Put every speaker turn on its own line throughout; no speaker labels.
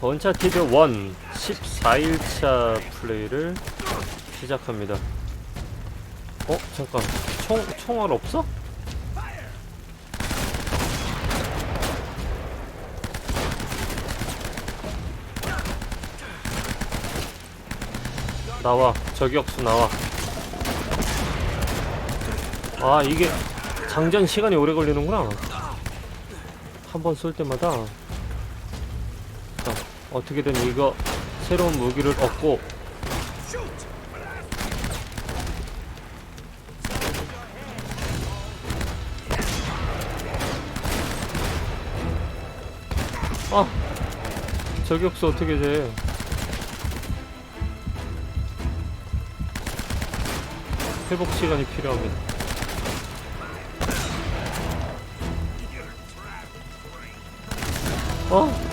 원차티드 1 14일차 플레이를 시작합니다. 어 잠깐 총 총알 없어? 나와 저격수 나와. 아 이게 장전 시간이 오래 걸리는구나. 한 번 쏠 때마다 자, 어떻게든 이거 새로운 무기를 얻고 아 저격수 어떻게 돼 회복 시간이 필요합니다 어?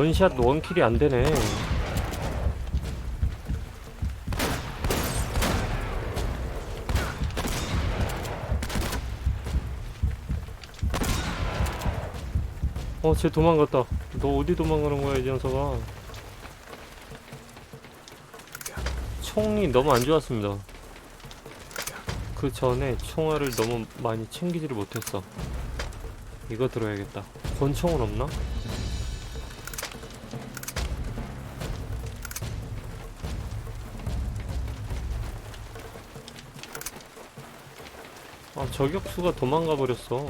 원샷 원킬이 안 되네. 어, 쟤 도망갔다. 너 어디 도망가는 거야, 이 녀석아? 총이 너무 안 좋았습니다. 그 전에 총알을 너무 많이 챙기지를 못했어. 이거 들어야겠다. 권총은 없나? 저격수가 도망가 버렸어.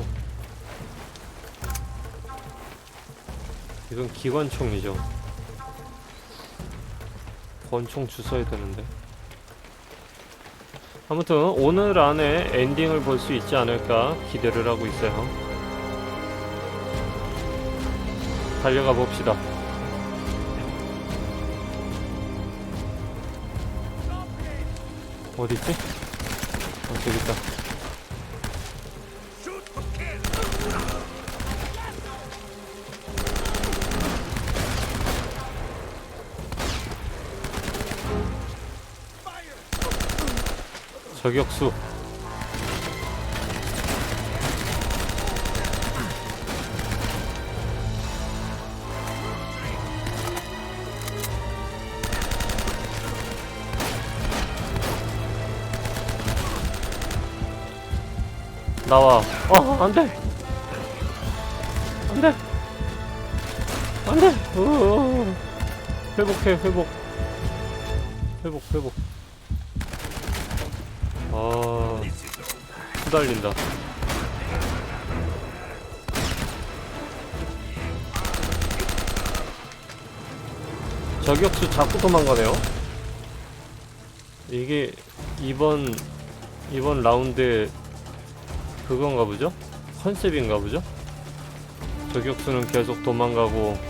이건 기관총이죠. 권총 주워야 되는데. 아무튼 오늘 안에 엔딩을 볼 수 있지 않을까 기대를 하고 있어요. 달려가 봅시다. 어딨지? 어 저기 있다 저격수. 나와. 어 안돼. 안돼. 안돼. 으어. 회복해 회복. 회복 회복 아 후달린다 저격수 자꾸 도망가네요 이게 이번 이번 라운드 그건가 보죠? 컨셉인가 보죠? 저격수는 계속 도망가고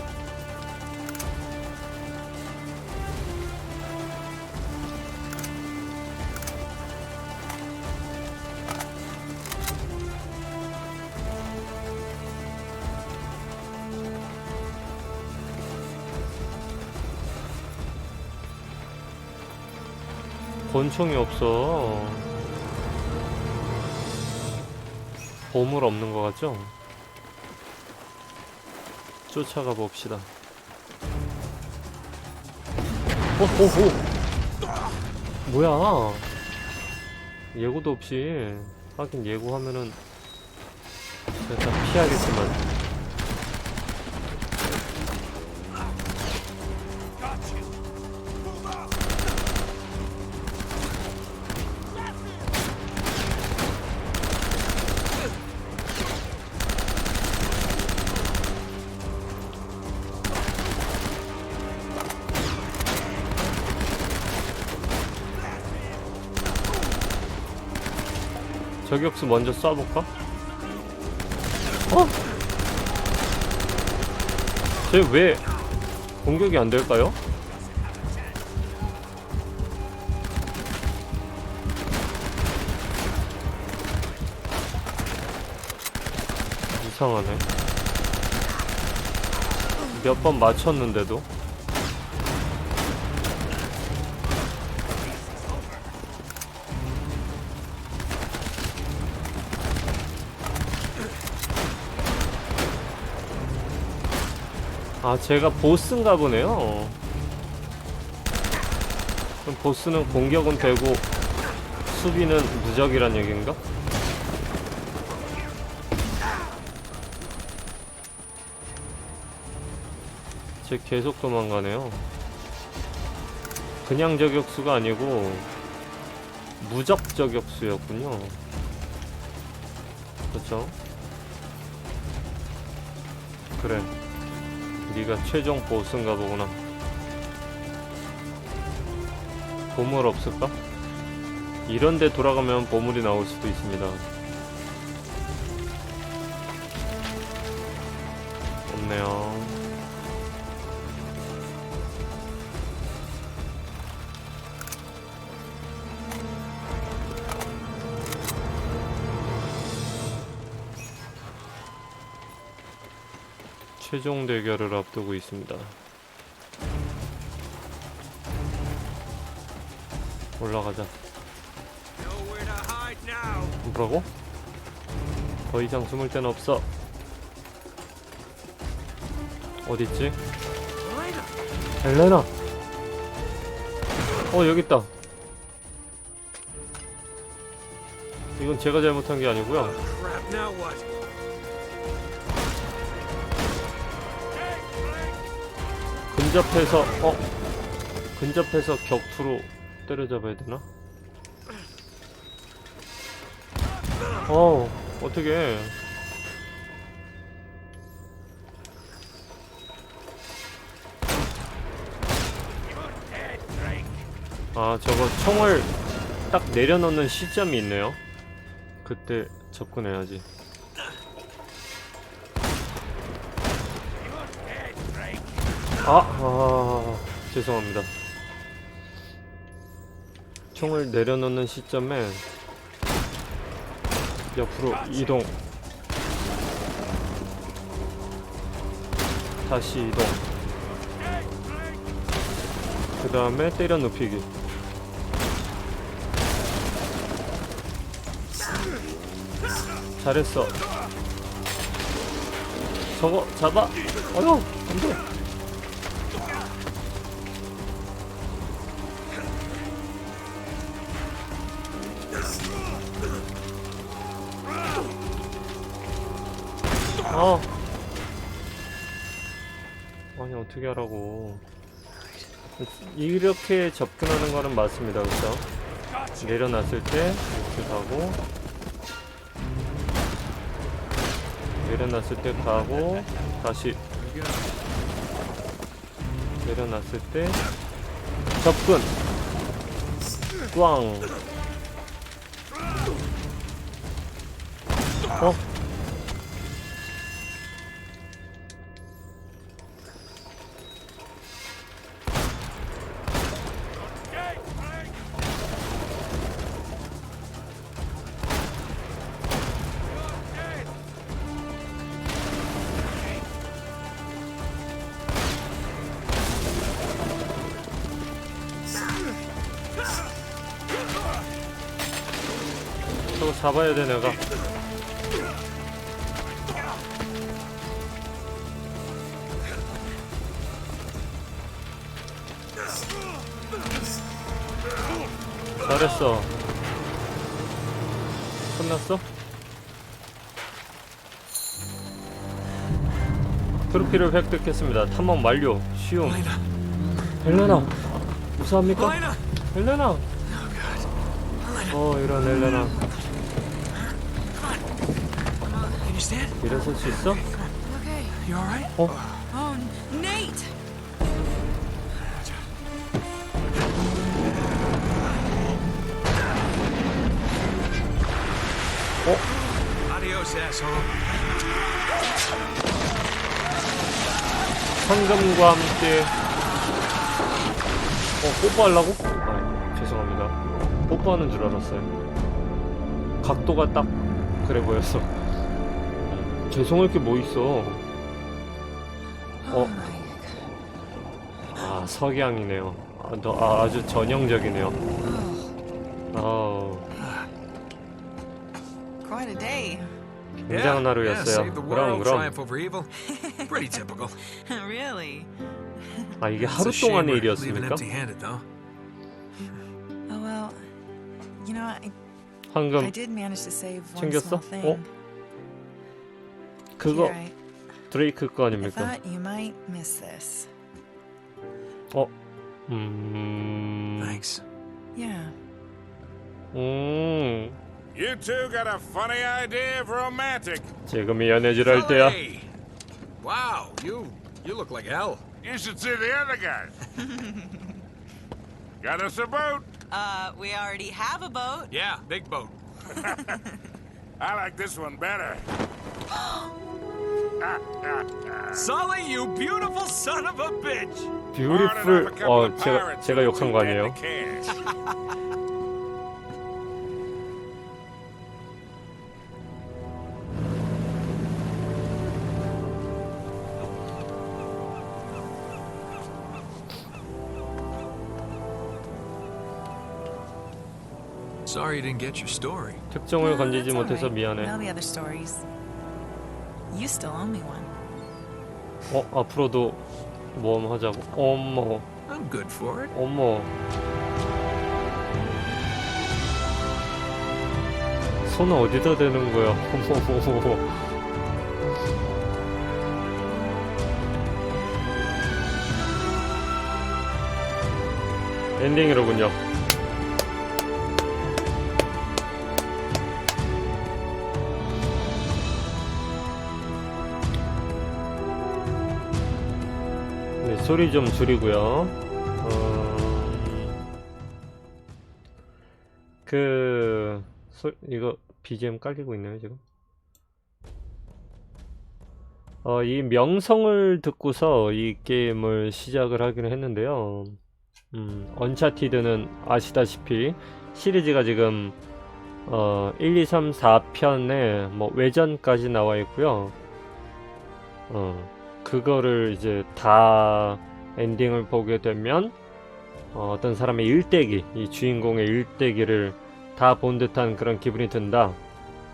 권총이 없어. 보물 없는 것 같죠? 쫓아가 봅시다. 어, 오, 오, 뭐야? 예고도 없이 하긴 예고하면은 일단 피하겠지만. 저격수 먼저 쏴볼까? 어? 쟤 왜 공격이 안 될까요? 이상하네. 몇 번 맞췄는데도 아 제가 보스인가 보네요 그럼 보스는 공격은 되고 수비는 무적이란 얘기인가? 쟤 계속 도망가네요. 그냥 저격수가 아니고 무적 저격수였군요. 그렇죠? 그래. 네가 최종 보스인가 보구나. 보물 없을까? 이런데 돌아가면 보물이 나올 수도 있습니다. 최종 대결을 앞두고 있습니다. 올라가자. 뭐라고? 더 이상 숨을 데는 없어. 어딨지? 헬레나. 어 여기 있다. 이건 제가 잘못한 게 아니고요. 근접해서 어 근접해서 격투로 때려잡아야 되나? 어 어떻게? 아 저거 총을 딱 내려놓는 시점이 있네요. 그때 접근해야지. 아, 아 죄송합니다. 총을 내려놓는 시점에 옆으로 이동. 다시 이동. 그 다음에 때려 눕히기. 잘했어. 저거 잡아. 어휴, 안 돼. 어. 아니 어떻게 하라고. 이렇게 접근하는 거는 맞습니다, 그렇죠? 내려놨을 때 이렇게 가고 내려놨을 때 가고 다시 내려놨을 때 접근 꽝 어? 잡아야 돼 내가. 잘했어. 끝났어? 트로피를 획득했습니다. 탐험 완료. 쉬움. 헬레나 무사합니까? 헬레나.
Oh
어 이런 헬레나 일어설 수 있어?
Okay.
You all right?
어?
Oh, Nate!
Adios, asshole.
상금과 함께 어 뽀뽀하려고? 아 죄송합니다 뽀뽀하는 줄 알았어요 각도가 딱 그래 보였어 죄송할 게 뭐 있어
Oh
어아 석양이네요. 아, 너, 아, 아주 전형적이네요.
Oh,
어,
quite a day.
굉장한 하루였어요. 그럼 그럼.
triumph over evil. Pretty typical.
really?
아 이게 하루 동안의 일이었습니까?
empty-handed, though.
Oh well. You know, I, I
황금
did manage to save one
챙겼어?
small thing.
어? 그거
Here, I,
드레이크 거
I
아닙니까?
thought you might miss this.
음,
Thanks.
Yeah.
음,
You two got a funny idea of romantic.
지금이 연애질할 때야.
Sully! Wow, you you look like hell.
You should see the other guys. got us a boat.
Uh, we already have a boat.
Yeah, big boat.
I like this one better.
Sully, you beautiful son of a bitch!
뷰티풀 어 제가 제가 욕한 거 아니에요?
Sorry you didn't get your story.
특종을
No,
건지지 못해서. 미안해.
Know the other stories. You still owe me one.
어 앞으로도 모험 하자고. 어머
I'm good for it.
어머. 손은 어디다 대는 거야? 어머. 엔딩이로군요. 소리 좀 줄이고요. 어... 그 소... 이거 BGM 깔리고 있나요 지금? 어, 이 명성을 듣고서 이 게임을 시작을 하기는 했는데요. 음, 언차티드는 아시다시피 시리즈가 지금 어, 1, 2, 3, 4편에 뭐 외전까지 나와 있고요. 어, 그거를 이제 다 엔딩을 보게 되면 어, 어떤 사람의 일대기, 이 주인공의 일대기를 다 본 듯한 그런 기분이 든다.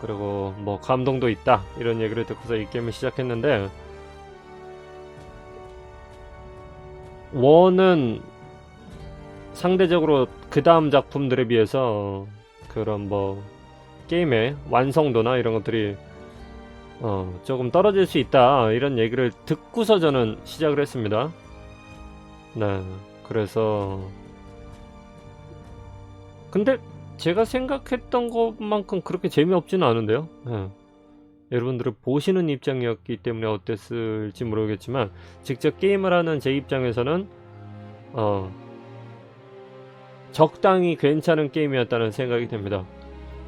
그리고 뭐 감동도 있다. 이런 얘기를 듣고서 이 게임을 시작했는데 원은 상대적으로 그 다음 작품들에 비해서 그런 뭐 게임의 완성도나 이런 것들이 어, 조금 떨어질 수 있다 이런 얘기를 듣고서 저는 시작을 했습니다. 네, 그래서 근데 제가 생각했던 것만큼 그렇게 재미없지는 않은데요. 예. 여러분들은 보시는 입장이었기 때문에 어땠을지 모르겠지만 직접 게임을 하는 제 입장에서는 어, 적당히 괜찮은 게임이었다는 생각이 듭니다.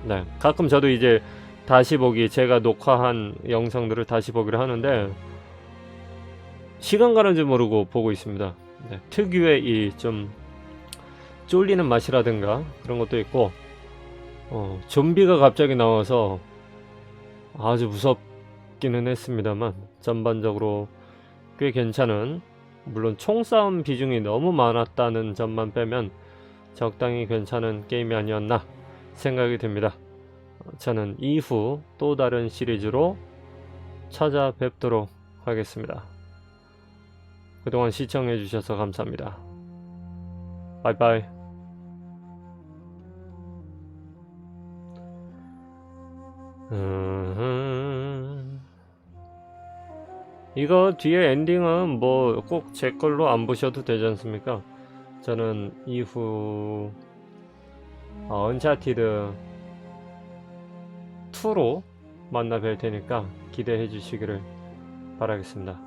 네, 가끔 저도 이제 다시 보기 제가 녹화한 영상들을 다시 보기를 하는데 시간 가는 줄 모르고 보고 있습니다. 네, 특유의 이 좀 쫄리는 맛이라든가 그런 것도 있고 어, 좀비가 갑자기 나와서 아주 무섭기는 했습니다만 전반적으로 꽤 괜찮은 물론 총싸움 비중이 너무 많았다는 점만 빼면 적당히 괜찮은 게임이 아니었나 생각이 듭니다. 어, 저는 이후 또 다른 시리즈로 찾아뵙도록 하겠습니다. 그동안 시청해주셔서 감사합니다. 바이바이. 음... 이거 뒤에 엔딩은 뭐 꼭 제 걸로 안 보셔도 되지 않습니까? 저는 이후 어, 언차티드 2로 만나 뵐 테니까 기대해 주시기를 바라겠습니다.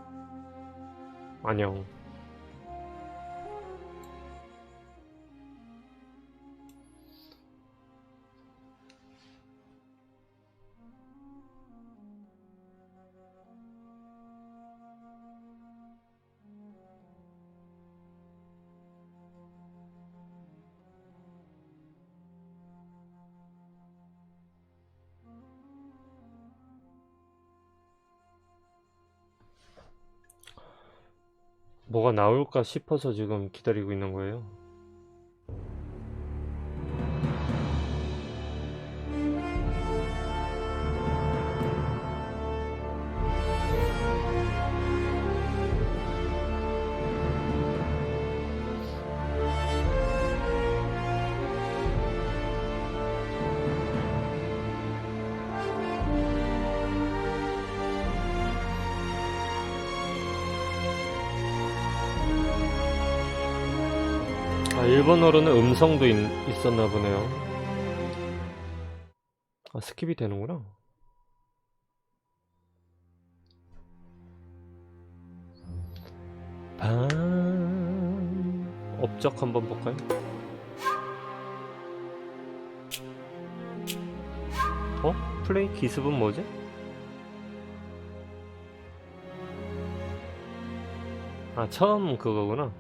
안녕. 뭐가 나올까 싶어서 지금 기다리고 있는 거예요. 일본어로는 음성도 있, 있었나 보네요. 아, 스킵이 되는구나. 반 업적 한번 볼까요? 어? 플레이 기습은 뭐지? 아 처음 그거구나.